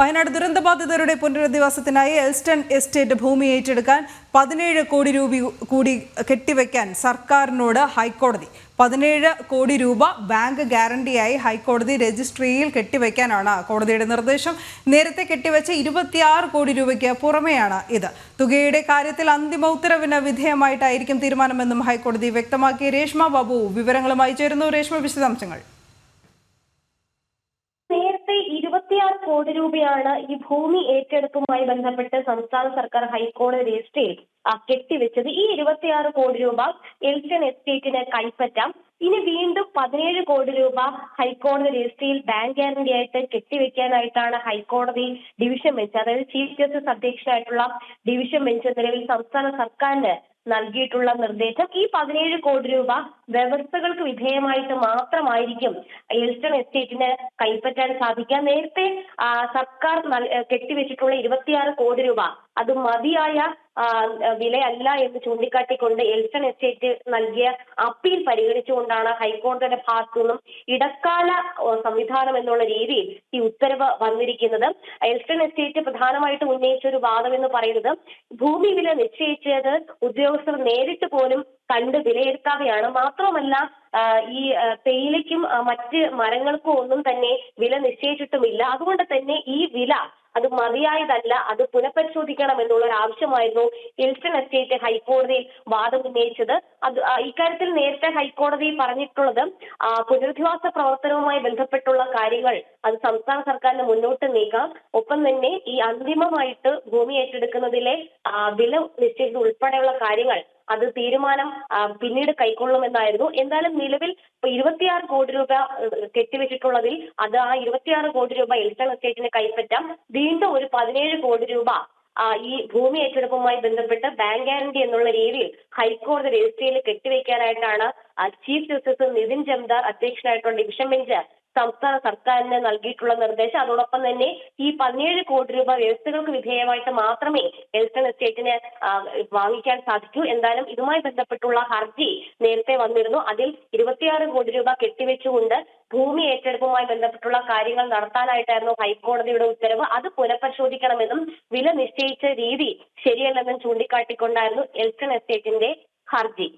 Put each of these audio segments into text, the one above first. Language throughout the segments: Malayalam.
വയനാട് ദുരന്തബാധിതരുടെ പുനരധിവാസത്തിനായി എൽസ്റ്റൺ എസ്റ്റേറ്റ് ഭൂമി ഏറ്റെടുക്കാൻ പതിനേഴ് കോടി രൂപ കൂടി കെട്ടിവെക്കാൻ സർക്കാരിനോട് ഹൈക്കോടതി. പതിനേഴ് കോടി രൂപ ബാങ്ക് ഗ്യാരണ്ടിയായി ഹൈക്കോടതി രജിസ്ട്രിയിൽ കെട്ടിവെക്കാനാണ് കോടതിയുടെ നിർദ്ദേശം. നേരത്തെ കെട്ടിവെച്ച ഇരുപത്തിയാറ് കോടി രൂപയ്ക്ക് പുറമെയാണ് ഇത്. തുകയുടെ കാര്യത്തിൽ അന്തിമ ഉത്തരവിന് വിധേയമായിട്ടായിരിക്കും തീരുമാനമെന്നും ഹൈക്കോടതി വ്യക്തമാക്കി. രേഷ്മ ബാബു വിവരങ്ങളുമായി ചേരുന്നു. രേഷ്മ വിശദാംശങ്ങൾ. ഇരുപത്തിയാറ് കോടി രൂപയാണ് ഈ ഭൂമി ഏറ്റെടുപ്പുമായി ബന്ധപ്പെട്ട് സംസ്ഥാന സർക്കാർ ഹൈക്കോടതി രജിസ്ട്രിയിൽ കെട്ടിവെച്ചത് ഈ ഇരുപത്തിയാറ് കോടി രൂപ എൽസൺ എസ്റ്റേറ്റിന് കൈപ്പറ്റാം. ഇനി വീണ്ടും പതിനേഴ് കോടി രൂപ ഹൈക്കോടതി രജിസ്ട്രിയിൽ ബാങ്ക് ഗ്യാരണ്ടി ആയിട്ട് കെട്ടിവെക്കാനായിട്ടാണ് ഹൈക്കോടതി ഡിവിഷൻ ബെഞ്ച് അതായത് ചീഫ് ജസ്റ്റിസ് അധ്യക്ഷനായിട്ടുള്ള ഡിവിഷൻ ബെഞ്ച് നിലവിൽ സംസ്ഥാന സർക്കാരിന് നൽകിയിട്ടുള്ള നിർദ്ദേശം ഈ പതിനേഴ് കോടി രൂപ വ്യവസ്ഥകൾക്ക് വിധേയമായിട്ട് മാത്രമായിരിക്കും എൽസ്റ്റൺ എസ്റ്റേറ്റിന് കൈപ്പറ്റാൻ സാധിക്കുക. നേരത്തെ സർക്കാർ കെട്ടിവെച്ചിട്ടുള്ള ഇരുപത്തിയാറ് കോടി രൂപ അത് മതിയായ വിലയല്ല എന്ന് ചൂണ്ടിക്കാട്ടിക്കൊണ്ട് എൽസ്റ്റൺ എസ്റ്റേറ്റ് നൽകിയ അപ്പീൽ പരിഗണിച്ചുകൊണ്ടാണ് ഹൈക്കോടതിയുടെ ഭാഗത്തു നിന്നും ഇടക്കാല സംവിധാനം എന്നുള്ള രീതിയിൽ ഈ ഉത്തരവ് വന്നിരിക്കുന്നത്. എൽസ്റ്റൺ എസ്റ്റേറ്റ് പ്രധാനമായിട്ടും ഉന്നയിച്ച ഒരു വാദം എന്ന് പറയുന്നത് ഭൂമി വില നിശ്ചയിച്ചത് ഉദ്യോഗസ്ഥർ നേരിട്ട് പോലും കണ്ട് വിലയിരുത്താതെയാണ് മാത്രമല്ല ഈ തേയിലയ്ക്കും മറ്റ് മരങ്ങൾക്കും ഒന്നും തന്നെ വില നിശ്ചയിച്ചിട്ടുമില്ല. അതുകൊണ്ട് തന്നെ ഈ വില അത് മതിയായതല്ല അത് പുനഃപരിശോധിക്കണം എന്നുള്ള ഒരു ആവശ്യമായിരുന്നു ഹിൽസ്റ്റൺ എസ്റ്റേറ്റ് ഹൈക്കോടതിയിൽ വാദം ഉന്നയിച്ചത്. അത് ഇക്കാര്യത്തിൽ നേരത്തെ ഹൈക്കോടതി പറഞ്ഞിട്ടുള്ളത് പുനരധിവാസ പ്രവർത്തനവുമായി ബന്ധപ്പെട്ടുള്ള കാര്യങ്ങൾ അത് സംസ്ഥാന സർക്കാരിന് മുന്നോട്ട് നീക്കാം. ഒപ്പം തന്നെ ഈ അന്തിമമായിട്ട് ഭൂമി ഏറ്റെടുക്കുന്നതിലെ വില നിശ്ചയിച്ചത് ഉൾപ്പെടെയുള്ള കാര്യങ്ങൾ അത് തീരുമാനം പിന്നീട് കൈക്കൊള്ളുമെന്നായിരുന്നു എന്തായാലും നിലവിൽ ഇരുപത്തിയാറ് കോടി രൂപ കെട്ടിവെച്ചിട്ടുള്ളതിൽ അത് ആ ഇരുപത്തിയാറ് കോടി രൂപ എൽസൺ എസ്റ്റേറ്റിന് കൈപ്പറ്റാം. വീണ്ടും ഒരു പതിനേഴ് കോടി രൂപ ഈ ഭൂമി ഏറ്റെടുപ്പുമായി ബന്ധപ്പെട്ട് ബാങ്ക് ഗ്യാരണ്ടി എന്നുള്ള രീതിയിൽ ഹൈക്കോടതി രജിസ്ട്രിയിൽ കെട്ടിവെക്കാനായിട്ടാണ് ചീഫ് ജസ്റ്റിസ് നിതിൻ ജംദാർ അധ്യക്ഷനായിട്ടുള്ള ഡിവിഷൻ ബെഞ്ച് സംസ്ഥാന സർക്കാരിന് നൽകിയിട്ടുള്ള നിർദ്ദേശം. അതോടൊപ്പം തന്നെ ഈ പതിനേഴ് കോടി രൂപ വ്യവസ്ഥകൾക്ക് വിധേയമായിട്ട് മാത്രമേ എൽസൺ എസ്റ്റേറ്റിന് വാങ്ങിക്കാൻ സാധിക്കൂ. എന്തായാലും ഇതുമായി ബന്ധപ്പെട്ടുള്ള ഹർജി നേരത്തെ വന്നിരുന്നു. അതിൽ ഇരുപത്തിയാറ് കോടി രൂപ കെട്ടിവെച്ചുകൊണ്ട് ഭൂമി ഏറ്റെടുപ്പുമായി ബന്ധപ്പെട്ടുള്ള കാര്യങ്ങൾ നടത്താനായിട്ടായിരുന്നു ഹൈക്കോടതിയുടെ ഉത്തരവ്. അത് പുനഃപരിശോധിക്കണമെന്നും വില നിശ്ചയിച്ച രീതി ശരിയല്ലെന്നും ചൂണ്ടിക്കാട്ടിക്കൊണ്ടായിരുന്നു എൽസൺ എസ്റ്റേറ്റിന്റെ ഹർജി.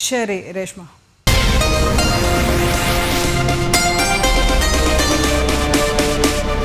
ശരി രേഷ്മ.